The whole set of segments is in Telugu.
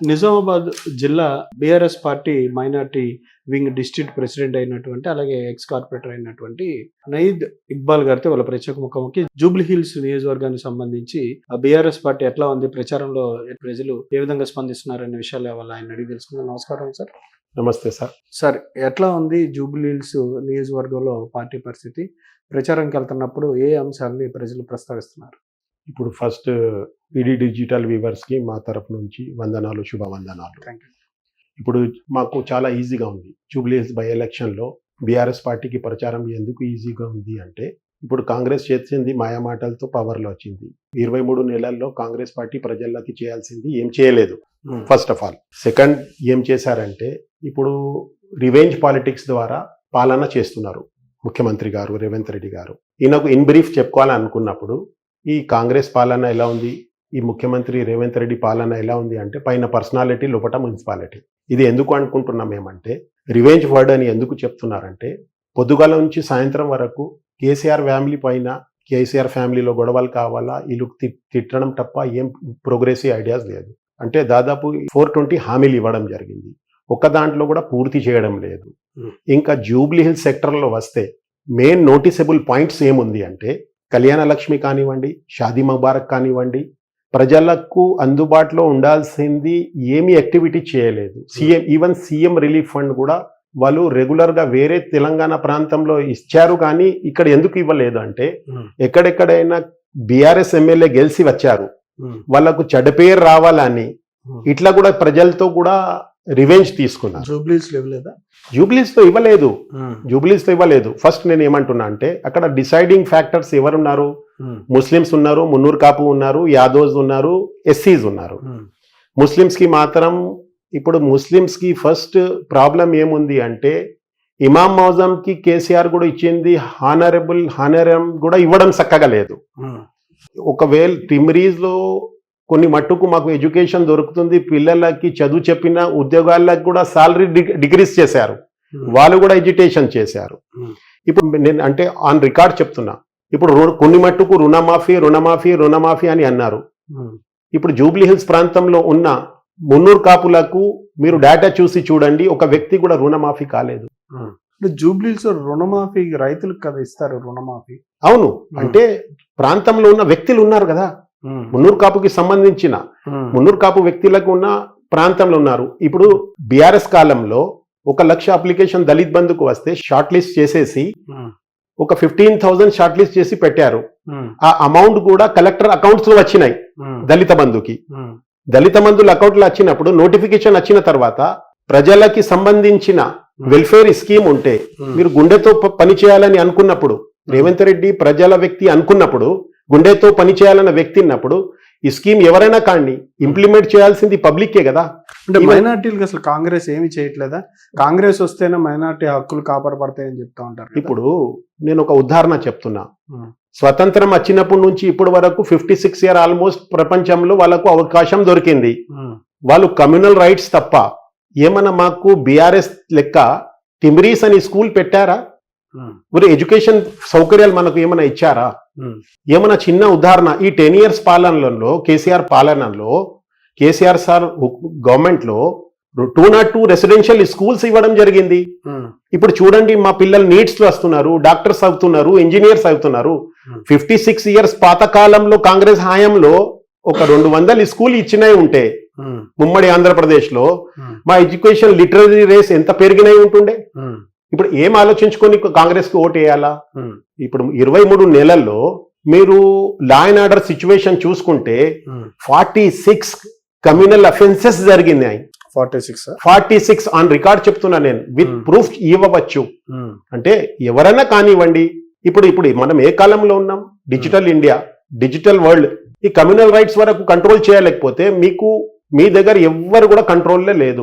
నిజామాబాద్ జిల్లా BRS party minority wing district president అయినటువంటి అలాగే ఎక్స్ కార్పొరేటర్ అయినటువంటి నయీద్ ఇక్బాల్ గారితో వాళ్ళ ప్రత్యేక ముఖాముఖి జూబ్లీ హిల్స్ నియోజకవర్గానికి సంబంధించి ఆ బీఆర్ఎస్ పార్టీ ఎట్లా ఉంది ప్రచారంలో ప్రజలు ఏ విధంగా స్పందిస్తున్నారు అనే విషయాలు వాళ్ళ ఆయన అడిగి తెలుసుకుందాం. నమస్కారం సార్. నమస్తే సార్. సార్ ఎట్లా ఉంది జూబ్లీ హిల్స్ నియోజకవర్గంలో పార్టీ పరిస్థితి? ప్రచారంకి వెళ్తున్నప్పుడు ఏ అంశాలని ప్రజలు ప్రస్తావిస్తున్నారు? ఇప్పుడు ఫస్ట్ ఈడీ డిజిటల్ వ్యూవర్స్కి మా తరపు నుంచి వందనాలు శుభవందనాలు. ఇప్పుడు మాకు చాలా ఈజీగా ఉంది. జూబ్లీహిల్స్ బై ఎలక్షన్లో బీఆర్ఎస్ పార్టీకి ప్రచారం ఎందుకు ఈజీగా ఉంది అంటే ఇప్పుడు కాంగ్రెస్ చేసింది మాయమాటలతో పవర్లో వచ్చింది. ఇరవై మూడు నెలల్లో కాంగ్రెస్ పార్టీ ప్రజల్లోకి చేయాల్సింది ఏం చేయలేదు. ఫస్ట్ ఆఫ్ ఆల్ సెకండ్ ఏం చేశారంటే ఇప్పుడు రివెంజ్ పాలిటిక్స్ ద్వారా పాలన చేస్తున్నారు ముఖ్యమంత్రి గారు రేవంత్ రెడ్డి గారు. ఈయనకు ఇన్ బ్రీఫ్ చెప్పుకోవాలనుకున్నప్పుడు ఈ కాంగ్రెస్ పాలన ఎలా ఉంది? ఈ ముఖ్యమంత్రి రేవంత్ రెడ్డి పాలన ఎలా ఉంది అంటే పైన పర్సనాలిటీ లోపల మున్సిపాలిటీ. ఇది ఎందుకు అనుకుంటున్నాం ఏమంటే రివెంజ్ వర్డ్ అని ఎందుకు చెప్తున్నారంటే పొద్దుగాల నుంచి సాయంత్రం వరకు కేసీఆర్ ఫ్యామిలీ పైన కేసీఆర్ ఫ్యామిలీలో గొడవలు కావాలా? వీళ్ళు తిట్టడం తప్ప ఏం ప్రోగ్రెసివ్ ఐడియాస్ లేదు. అంటే దాదాపు ఫోర్ ట్వంటీ హామీలు ఇవ్వడం జరిగింది. ఒక్క దాంట్లో కూడా పూర్తి చేయడం లేదు. ఇంకా జూబ్లీ హిల్స్ సెక్టర్లో వస్తే మెయిన్ నోటీసబుల్ పాయింట్స్ ఏముంది అంటే కళ్యాణ లక్ష్మి కానివ్వండి షాదీ ముబారక్ కానివ్వండి ప్రజలకు అందుబాటులో ఉండాల్సింది ఏమీ యాక్టివిటీ చేయలేదు. CM even CM relief fund కూడా వాళ్ళు రెగ్యులర్గా వేరే తెలంగాణ ప్రాంతంలో ఇచ్చారు కానీ ఇక్కడ ఎందుకు ఇవ్వలేదు అంటే ఎక్కడెక్కడైనా బీఆర్ఎస్ ఎమ్మెల్యే గెలిచి వచ్చారు. వాళ్ళకు చెడ్డ పేరు రావాలని ఇట్లా కూడా ప్రజలతో కూడా రివెంజ్ తీసుకున్నారు. జూబ్లీస్ లేవలేదా జూబ్లీస్తో ఇవ్వలేదు. జూబ్లీస్తో ఇవ్వలేదు. ఫస్ట్ నేను ఏమంటున్నా అంటే అక్కడ డిసైడింగ్ ఫ్యాక్టర్స్ ఎవరున్నారు? ముస్లిమ్స్ ఉన్నారు మున్నూరు కాపు ఉన్నారు యాదవ్స్ ఉన్నారు ఎస్సీస్ ఉన్నారు. ముస్లిమ్స్కి మాత్రం ఇప్పుడు ముస్లిమ్స్కి ఫస్ట్ ప్రాబ్లం ఏముంది అంటే ఇమాం మౌజం కి కేసీఆర్ కూడా ఇచ్చింది హానరబుల్ హానరం కూడా ఇవ్వడం చక్కగా లేదు. ఒకవేళ టిమ్రీస్లో కొన్ని మట్టుకు మాకు ఎడ్యుకేషన్ దొరుకుతుంది. పిల్లలకి చదువు చెప్పిన ఉద్యోగాలకు కూడా సాలరీ డిగ్రీస్ చేశారు. వాళ్ళు కూడా ఎడ్యుకేషన్ చేశారు. Hmm. ఇప్పుడు నేను అంటే ఆన్ రికార్డ్ చెప్తున్నా. ఇప్పుడు కొన్ని మట్టుకు రుణమాఫీ రుణమాఫీ రుణమాఫీ అని అన్నారు. ఇప్పుడు జూబ్లీ హిల్స్ ప్రాంతంలో ఉన్న మున్నూరు కాపులకు మీరు డేటా చూసి చూడండి. ఒక వ్యక్తి కూడా రుణమాఫీ కాలేదు. జూబ్లీస్ రుణమాఫీ రైతులకు కదా ఇస్తారు రుణమాఫీ? అవును. అంటే ప్రాంతంలో ఉన్న వ్యక్తులు ఉన్నారు కదా. మున్నూరు కాపుకి సంబంధించిన మున్నూరు కాపు వ్యక్తులకు ఉన్న ప్రాంతంలో ఉన్నారు. ఇప్పుడు బీఆర్ఎస్ కాలంలో ఒక లక్ష అప్లికేషన్ దళిత్ బంధుకు వస్తే షార్ట్ లిస్ట్ చేసేసి ఒక ఫిఫ్టీన్ థౌసండ్ షార్ట్ లిస్ట్ చేసి పెట్టారు. ఆ అమౌంట్ కూడా కలెక్టర్ అకౌంట్స్లో వచ్చినాయి దళిత బంధుకి. దళిత బంధువుల అకౌంట్లో వచ్చినప్పుడు నోటిఫికేషన్ వచ్చిన తర్వాత ప్రజలకి సంబంధించిన వెల్ఫేర్ స్కీమ్ ఉంటే మీరు గుండెతో పని చేయాలని అనుకున్నప్పుడు రేవంత్ రెడ్డి ప్రజల వ్యక్తి అనుకున్నప్పుడు గుండెతో పని చేయాలన్న వ్యక్తి ఉన్నప్పుడు ఈ స్కీమ్ ఎవరైనా కాండి ఇంప్లిమెంట్ చేయాల్సింది పబ్లిక్కే కదా అంటే మైనార్టీలకు అసలు కాంగ్రెస్ ఏమి చేయట్లేదా కాంగ్రెస్ వస్తేనే మైనార్టీ హక్కులు కాపాడబడతాయని చెప్తా ఉంటారు. ఇప్పుడు నేను ఒక ఉదాహరణ చెప్తున్నా. స్వతంత్రం వచ్చినప్పటి నుంచి ఇప్పటి వరకు ఫిఫ్టీ సిక్స్ ఇయర్ ఆల్మోస్ట్ ప్రపంచంలో వాళ్ళకు అవకాశం దొరికింది. వాళ్ళు కమ్యూనల్ రైట్స్ తప్ప ఏమన్నా మాకు బీఆర్ఎస్ లెక్క టిమ్రీస్ అని స్కూల్ పెట్టారా. మరి ఎడ్యుకేషన్ సౌకర్యాలు మనకు ఏమైనా ఇచ్చారా. ఏమైనా చిన్న ఉదాహరణ ఈ టెన్ ఇయర్స్ పాలనలో కేసీఆర్ పాలనలో కేసీఆర్ సార్ గవర్నమెంట్లో two nought two residential schools ఇవ్వడం జరిగింది. ఇప్పుడు చూడండి మా పిల్లలు నీట్స్లో వస్తున్నారు డాక్టర్స్ అవుతున్నారు ఇంజనీర్స్ అవుతున్నారు. ఫిఫ్టీ సిక్స్ ఇయర్స్ పాతకాలంలో కాంగ్రెస్ హయాంలో ఒక రెండు వందల స్కూల్ ఇచ్చినాయి ఉంటే ఉమ్. ఉమ్మడి ఆంధ్రప్రదేశ్లో. మా ఎడ్యుకేషన్ లిటరరీ రేస్ ఎంత పెరిగినాయి ఉంటుండే. ఇప్పుడు ఏం ఆలోచించుకొని కాంగ్రెస్కి ఓటు వేయాలా. ఇప్పుడు ఇరవై మూడు నెలల్లో మీరు లా అండ్ ఆర్డర్ సిచ్యువేషన్ చూసుకుంటే. ఫార్టీ సిక్స్ కమ్యూనల్ అఫెన్సెస్ జరిగినాయి forty six forty six on record చెప్తున్నా నేను విత్. ప్రూఫ్ ఇవ్వవచ్చు. అంటే ఎవరైనా కానివ్వండి ఇప్పుడు ఇప్పుడు మనం ఏ కాలంలో ఉన్నాం డిజిటల్ ఇండియా డిజిటల్ వరల్డ్ ఈ కమ్యూనల్ రైట్స్ వరకు కంట్రోల్ చేయలేకపోతే మీకు మీ దగ్గర ఎవ్వరు కూడా కంట్రోల్లే లేదు.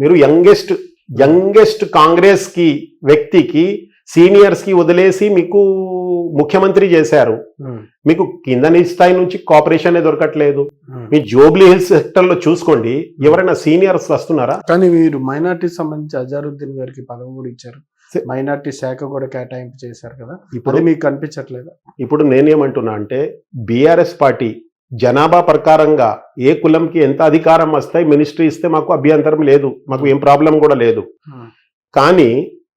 మీరు యంగెస్ట్ యంగెస్ట్ కాంగ్రెస్కి వ్యక్తికి సీనియర్స్కి వదిలేసి మీకు ముఖ్యమంత్రి చేశారు. ఉమ్. మీకు కింద స్థాయి నుంచి కోఆపరేషన్ దొరకట్లేదు. ఉమ్. మీ జోబ్లీ హిల్స్ సెక్టర్లో చూసుకోండి. ఎవరైనా సీనియర్స్ వస్తున్నారా? కానీ మీరు మైనార్టీ సంబంధించి అజారుద్దీన్ గారికి పదవి కూడా ఇచ్చారు. మైనార్టీ శాఖ కూడా కేటాయింపు చేశారు కదా. ఇప్పుడు మీకు కనిపించట్లేదా? ఇప్పుడు నేనేమంటున్నా అంటే బీఆర్ఎస్ పార్టీ జనాభా ప్రకారంగా ఏ కులంకి ఎంత అధికారం వస్తాయి మినిస్ట్రీ ఇస్తే మాకు అభ్యంతరం లేదు మాకు ఏం ప్రాబ్లం కూడా లేదు. కానీ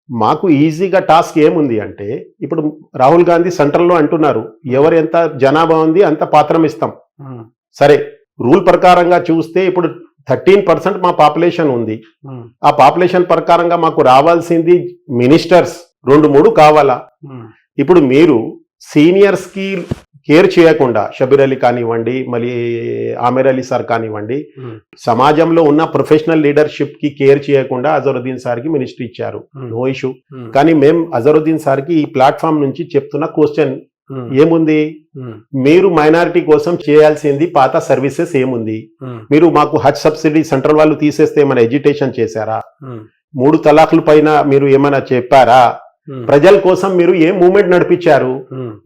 మాకు ఈజీగా టాస్క్ ఏముంది అంటే ఇప్పుడు రాహుల్ గాంధీ సెంట్రల్లో అంటున్నారు ఎవరు ఎంత జనాభా ఉంది అంత పాత్రం ఇస్తాం. సరే రూల్ ప్రకారంగా చూస్తే ఇప్పుడు థర్టీన్ పర్సెంట్ మా పాపులేషన్ ఉంది. ఆ. పాపులేషన్ ప్రకారంగా మాకు రావాల్సింది మినిస్టర్స్ రెండు మూడు కావాలా? ఇప్పుడు మీరు సీనియర్స్కి కేర్ చేయకుండా షబీర్ అలీ కానివ్వండి మళ్ళీ ఆమెర్ అలీ సార్ కానివ్వండి సమాజంలో ఉన్న ప్రొఫెషనల్ లీడర్షిప్కి కేర్ చేయకుండా అజరుద్దీన్ సార్కి మినిస్ట్రీ ఇచ్చారు. No issue. కానీ మేము అజరుద్దీన్ సార్కి ఈ ప్లాట్ఫామ్ నుంచి చెప్తున్న క్వశ్చన్ ఏముంది? మీరు మైనారిటీ కోసం చేయాల్సింది పాత సర్వీసెస్ ఏముంది? మీరు మాకు హజ్ సబ్సిడీ సెంట్రల్ వాళ్ళు తీసేస్తే ఏమైనా ఎడ్యుటేషన్ చేశారా? మూడు తలాకుల పైన మీరు ఏమైనా చెప్పారా? ప్రజల కోసం మీరు ఏం మూమెంట్ నడిపించారు?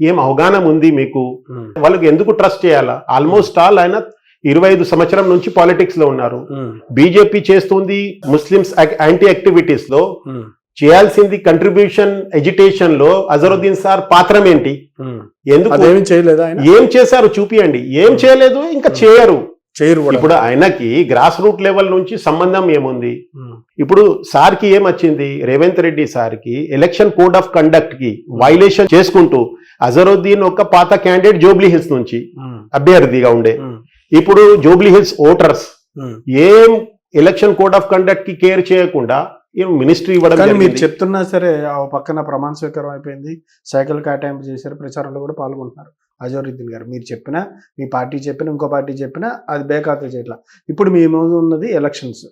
ఏం అవగాహన ఉంది మీకు? వాళ్ళకి ఎందుకు ట్రస్ట్ చేయాలా? ఆల్మోస్ట్ ఆల్ ఆయన ఇరవై ఐదు సంవత్సరం నుంచి పాలిటిక్స్లో ఉన్నారు బీజేపీ చేస్తుంది ముస్లిమ్స్ యాంటీ యాక్టివిటీస్లో చేయాల్సింది కంట్రిబ్యూషన్ ఎడ్యుటేషన్లో అజరుద్దీన్ సార్ పాత్రం ఏంటి? ఎందుకు? ఏం చేశారు? చూపియండి. ఏం చేయలేదు ఇంకా చేయరు. చేయరు ఇప్పుడు ఆయనకి గ్రాస్ రూట్ లెవెల్ నుంచి సంబంధం ఏముంది? ఇప్పుడు సార్కి ఏమొచ్చింది? రేవంత్ రెడ్డి సార్కి ఎలక్షన్ కోడ్ ఆఫ్ కండక్ట్కి వైలేషన్ చేసుకుంటూ అజరుద్దీన్ ఒక పాత క్యాండిడేట్ జోబ్లీ హిల్స్ నుంచి అభ్యర్థిగా ఉండే. ఇప్పుడు జోబ్లీ హిల్స్ ఓటర్స్ ఏం ఎలక్షన్ కోడ్ ఆఫ్ కండక్ట్కి కేర్ చేయకుండా ఏం మినిస్ట్రీ ఇవ్వడం మీరు. చెప్తున్నా సరే ఆ పక్కన ప్రమాణ స్వీకారం అయిపోయింది సైకిల్ కేటాయింపు చేశారు ప్రచారంలో కూడా పాల్గొంటున్నారు. అజరుద్దీన్ గారు. మీరు చెప్పినా మీ పార్టీ చెప్పినా ఇంకో పార్టీ చెప్పినా అది బేఖాతరు చేయట్లా ఇప్పుడు మీ ముందు ఉన్నది ఎలక్షన్స్.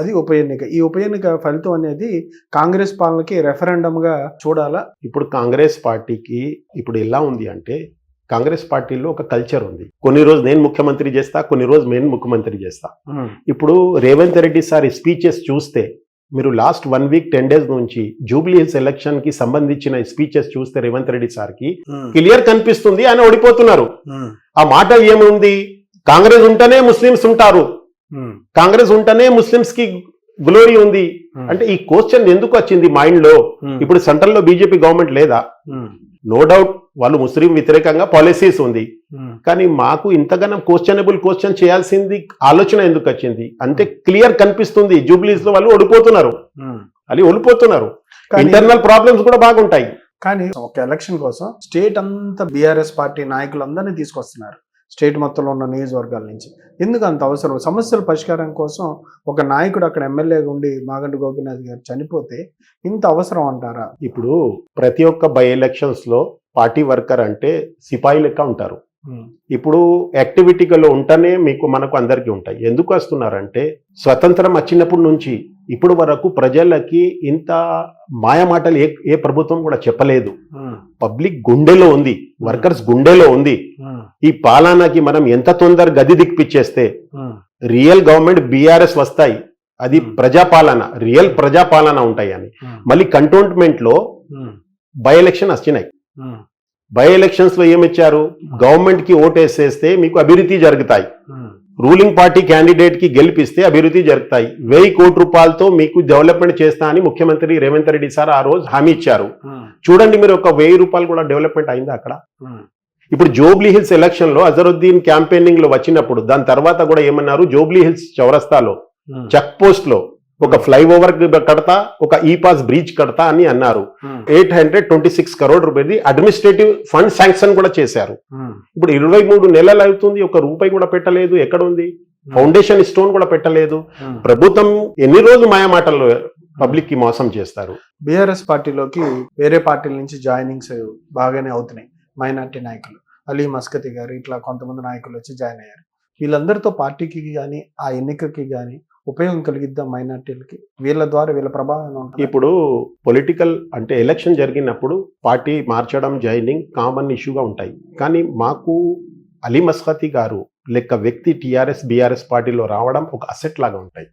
అది ఉప ఎన్నిక. ఈ ఉప ఎన్నిక ఫలితం అనేది కాంగ్రెస్ పాలనకి రెఫరెండం గా చూడాలా? ఇప్పుడు కాంగ్రెస్ పార్టీకి ఇప్పుడు ఎలా ఉంది అంటే కాంగ్రెస్ పార్టీలో ఒక కల్చర్ ఉంది. కొన్ని రోజు నేను ముఖ్యమంత్రి చేస్తా కొన్ని రోజు నేను ముఖ్యమంత్రి చేస్తా. ఇప్పుడు రేవంత్ రెడ్డి సార్ స్పీచెస్ చూస్తే మీరు last one week ten days నుంచి జూబ్లీ హిల్స్ ఎలక్షన్కి సంబంధించిన స్పీచెస్ చూస్తే రేవంత్ రెడ్డి సార్కి క్లియర్ కనిపిస్తుంది ఆయన ఓడిపోతున్నారు. ఆ మాట ఏముంది? కాంగ్రెస్ ఉంటేనే ముస్లిమ్స్ ఉంటారు. కాంగ్రెస్ ఉంటేనే ముస్లిమ్స్కి గ్లోరీ ఉంది. అంటే ఈ క్వశ్చన్ ఎందుకు వచ్చింది మైండ్లో? ఇప్పుడు సెంట్రల్లో బీజేపీ గవర్నమెంట్ లేదా? నో డౌట్ వాళ్ళు ముస్లిం వ్యతిరేకంగా పాలసీస్ ఉంది. కానీ మాకు ఇంతగానం క్వశ్చనబుల్ క్వశ్చన్ చేయాల్సింది ఆలోచన ఎందుకు వచ్చింది? అంటే క్లియర్ కనిపిస్తుంది. జూబ్లీస్లో వాళ్ళు ఓడిపోతున్నారు. అది ఓడిపోతున్నారు. కానీ- ఇంటర్నల్ ప్రాబ్లమ్స్ కూడా బాగుంటాయి. కానీ ఒక ఎలక్షన్ కోసం స్టేట్ అంతా బీఆర్ఎస్ పార్టీ నాయకులందరినీ తీసుకొస్తున్నారు. స్టేట్ మొత్తంలో ఉన్న నియోజకవర్గాల నుంచి. ఎందుకు అంత అవసరం? సమస్యల పరిష్కారం కోసం ఒక నాయకుడు అక్కడ ఎమ్మెల్యేగా ఉండి మాగంటి గోపీనాథ్ గారు చనిపోతే ఇంత అవసరం అంటారా? ఇప్పుడు ప్రతి ఒక్క బై ఎలక్షన్స్లో పార్టీ వర్కర్ అంటే సిపాయి లెక్క ఉంటారు. ఇప్పుడు యాక్టివిటీలో ఉంటేనే మీకు మనకు అందరికీ ఉంటాయి. ఎందుకు వస్తున్నారంటే స్వతంత్రం వచ్చినప్పటి నుంచి ఇప్పుడు వరకు ప్రజలకి ఇంత మాయమాటలు ఏ ఏ ప్రభుత్వం కూడా చెప్పలేదు. పబ్లిక్ గుండెలో ఉంది. వర్కర్స్ గుండెలో ఉంది. ఈ పాలనకి మనం ఎంత తొందర గది దిక్పిచ్చేస్తే రియల్ గవర్నమెంట్ బీఆర్ఎస్ వస్తాయి. అది. ప్రజాపాలన రియల్ ప్రజాపాలన ఉంటాయి అని మళ్ళీ కంటోన్మెంట్లో బై ఎలక్షన్ వచ్చినాయి. బై ఎలక్షన్స్లో ఏమిచ్చారు? గవర్నమెంట్కి ఓటేసేస్తే మీకు అభివృద్ధి జరుగుతాయి. రూలింగ్ పార్టీ క్యాండిడేట్కి గెలిపిస్తే అభివృద్ధి జరుగుతాయి. వెయ్యి కోటి రూపాయలతో మీకు డెవలప్మెంట్ చేస్తా అని ముఖ్యమంత్రి రేవంత్ రెడ్డి సార్ ఆ రోజు హామీ ఇచ్చారు. చూడండి మీరు ఒక వెయ్యి రూపాయలు కూడా డెవలప్మెంట్ అయిందా అక్కడ? ఇప్పుడు జోబ్లీ హిల్స్ ఎలక్షన్లో అజరుద్దీన్ క్యాంపెయినింగ్లో వచ్చినప్పుడు దాని తర్వాత కూడా ఏమన్నారు? జోబ్లీ హిల్స్ చౌరస్తాలో చెక్ పోస్ట్లో ఒక ఫ్లైఓవర్ కడతా ఒక ఈ పాస్ బ్రిడ్జ్ కడతా అని అన్నారు. Eight hundred twenty six crore రూపాయది. Administrative fund sanction కూడా చేశారు. ఇప్పుడు ఇరవై మూడు నెలలు అవుతుంది ఒక రూపాయి కూడా పెట్టలేదు ఎక్కడ ఉంది? ఫౌండేషన్ స్టోన్ కూడా పెట్టలేదు. ప్రభుత్వం ఎన్ని రోజులు మాయమాటల్లో పబ్లిక్కి మోసం చేస్తారు? బీఆర్ఎస్ పార్టీలోకి వేరే పార్టీల నుంచి జాయినింగ్స్ బాగానే అవుతున్నాయి మైనార్టీ నాయకులు. అలీ మస్కతి గారు ఇట్లా కొంతమంది నాయకులు వచ్చి జాయిన్ అయ్యారు. వీళ్ళందరితో పార్టీకి కానీ ఆ ఎన్నికకి కానీ ఉపయోగం కలిగిద్దాం మైనార్టీలకి. వీళ్ళ ద్వారా వీళ్ళ ప్రభావం ఇప్పుడు పొలిటికల్ అంటే ఎలక్షన్ జరిగినప్పుడు పార్టీ మార్చడం జాయినింగ్ కామన్ ఇష్యూగా ఉంటాయి. కానీ మాకు అలీ మస్కతి గారు లెక్క వ్యక్తి టిఆర్ఎస్ బీఆర్ఎస్ పార్టీలో రావడం ఒక అసెట్ లాగా ఉంటాయి.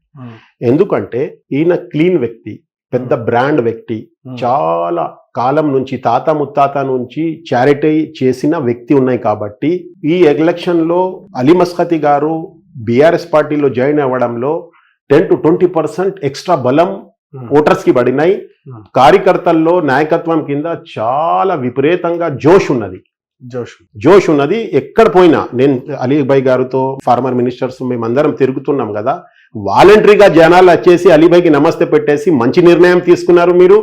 ఎందుకంటే ఈయన క్లీన్ వ్యక్తి పెద్ద బ్రాండ్ వ్యక్తి చాలా కాలం నుంచి తాత ముత్తాత నుంచి చారిటీ చేసిన వ్యక్తి ఉన్నాయి కాబట్టి ఈ ఎలక్షన్లో అలీ మస్కతి గారు బీఆర్ఎస్ పార్టీలో join అవ్వడంలో ten to twenty percent extra బలం ఓటర్స్కి పడినాయి. కార్యకర్తల్లో నాయకత్వం కింద చాలా విపరీతంగా జోష్ ఉన్నది. జోష్. జోష్ ఉన్నది. ఎక్కడ పోయినా నేను అలీభాయ్ గారితో ఫార్మర్ మినిస్టర్స్ మేమందరం తిరుగుతున్నాం కదా. వాలంటరీగా జనాలు వచ్చేసి అలీభాయ్కి నమస్తే పెట్టేసి మంచి నిర్ణయం తీసుకున్నారు మీరు.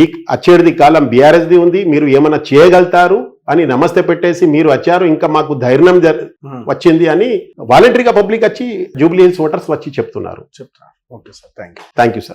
ఈ వచ్చేది కాలం బీఆర్ఎస్ ది ఉంది. మీరు ఏమైనా చేయగలుగుతారు? అని నమస్తే పెట్టేసి మీరు వచ్చారు ఇంకా మాకు ధైర్యం జర- వచ్చింది అని వాలంటరీగా పబ్లిక్ వచ్చి జూబ్లీ హిల్స్ ఓటర్స్ వచ్చి చెప్తున్నారు. చెప్తా okay sir. Thank you thank you sir.